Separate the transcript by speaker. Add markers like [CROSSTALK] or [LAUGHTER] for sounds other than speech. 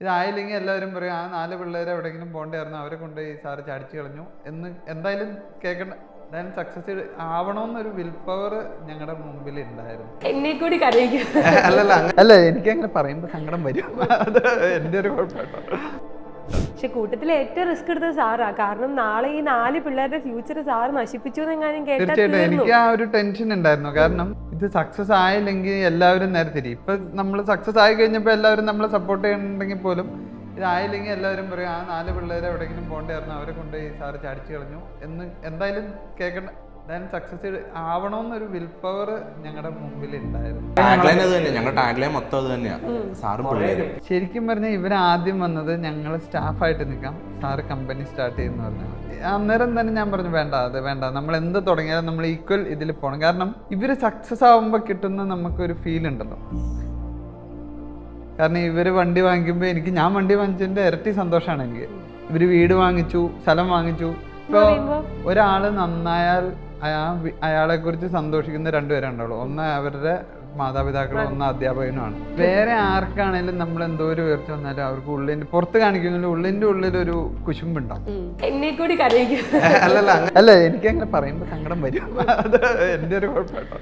Speaker 1: ഇതായില്ലെങ്കിൽ എല്ലാവരും പറയും ആ നാല് പിള്ളേരെ എവിടെയെങ്കിലും പോകണ്ടായിരുന്നു അവരെ കൊണ്ട് ഈ സാറ് ചാടിച്ചു കളഞ്ഞു. എന്ന് എന്തായാലും കേൾക്കണ്ട എന്തായാലും സക്സസ് ആവണമെന്നൊരു വിൽ പവർ ഞങ്ങളുടെ മുമ്പിൽ ഉണ്ടായിരുന്നു
Speaker 2: എന്നെ കൂടി [LAUGHS]
Speaker 1: അല്ലല്ല അല്ല എനിക്ക് അങ്ങനെ പറയുമ്പോൾ സങ്കടം വരും. അത് എന്റെ ഒരു കുഴപ്പമായിട്ടോ
Speaker 2: പക്ഷെ കൂട്ടത്തിൽ ഏറ്റവും റിസ്ക് എടുത്തത് സാറാ. കാരണം നാളെ ഈ നാല് പിള്ളേരുടെ ഫ്യൂച്ചർ സാർ നശിപ്പിച്ചു എന്നെങ്ങാനും
Speaker 1: തീർച്ചയായിട്ടും എനിക്ക് ആ ഒരു ടെൻഷൻ ഉണ്ടായിരുന്നു. കാരണം ഇത് സക്സസ് ആയില്ലെങ്കിൽ എല്ലാവരും നേരെ തിരി ഇപ്പൊ നമ്മൾ സക്സസ് ആയി കഴിഞ്ഞപ്പോൾ എല്ലാവരും നമ്മളെ സപ്പോർട്ട് ചെയ്യണമെങ്കിൽ പോലും ഇതായില്ലെങ്കിൽ എല്ലാവരും പറയും ആ നാല് പിള്ളേരെ എവിടെയെങ്കിലും പോകണ്ടായിരുന്നു അവരെ കൊണ്ട് ഈ സാറ് ചാടിച്ചു കളഞ്ഞു. എന്ന് എന്തായാലും കേൾക്കണ്ട എന്തായാലും സക്സസ് ആവണമെന്നൊരു വിൽ പവർ ഞങ്ങളുടെ മുമ്പിൽ ഉണ്ടായിരുന്നു
Speaker 3: ടാഗ്ലൈൻ അത് തന്നെ ഞങ്ങളുടെ ടാഗ്ലൈൻ മൊത്തം അത് തന്നെയാണ് സാറും പിള്ളേരും.
Speaker 1: ശരിക്കും പറഞ്ഞാൽ ഇവർ ആദ്യം വന്നത് ഞങ്ങൾ സ്റ്റാഫായിട്ട് നിൽക്കാം. സാറ് കമ്പനി സ്റ്റാർട്ട് ചെയ്യുന്ന പറഞ്ഞു. അന്നേരം തന്നെ ഞാൻ പറഞ്ഞു വേണ്ട അത് വേണ്ട. നമ്മൾ എന്ത് തുടങ്ങിയാലും നമ്മൾ ഈക്വൽ ഇതിൽ പോകണം കാരണം ഇവർ സക്സസ് ആവുമ്പോൾ കിട്ടുന്ന നമുക്കൊരു ഫീൽ ഉണ്ടല്ലോ. കാരണം ഇവർ വണ്ടി വാങ്ങിക്കുമ്പോൾ എനിക്ക് ഞാൻ വണ്ടി വാങ്ങിച്ചതിന്റെ ഇരട്ടി സന്തോഷമാണ് എനിക്ക്. ഇവർ വീട് വാങ്ങിച്ചു സ്ഥലം വാങ്ങിച്ചു ഇപ്പൊ ഒരാൾ നന്നായാൽ അയാ അയാളെ കുറിച്ച് സന്തോഷിക്കുന്ന രണ്ടുപേരുണ്ടാവുള്ളൂ ഒന്ന് അവരുടെ മാതാപിതാക്കളും ഒന്ന് അധ്യാപകനുമാണ്. വേറെ ആർക്കാണേലും നമ്മൾ എന്തോ ഒരു ഉയർച്ച വന്നാലും അവർക്ക് ഉള്ളിന്റെ പുറത്ത് കാണിക്കുന്നില്ല ഉള്ളിന്റെ ഉള്ളിൽ ഒരു കുശുമ്പുണ്ടാവും.
Speaker 2: എന്നെ കൂടി കരയിക്കും. [LAUGHS]
Speaker 1: അല്ലല്ല അല്ല എനിക്ക് അങ്ങനെ പറയുമ്പോ സങ്കടം വരും. അത് എന്റെ ഒരു കുഴപ്പമായിട്ടോ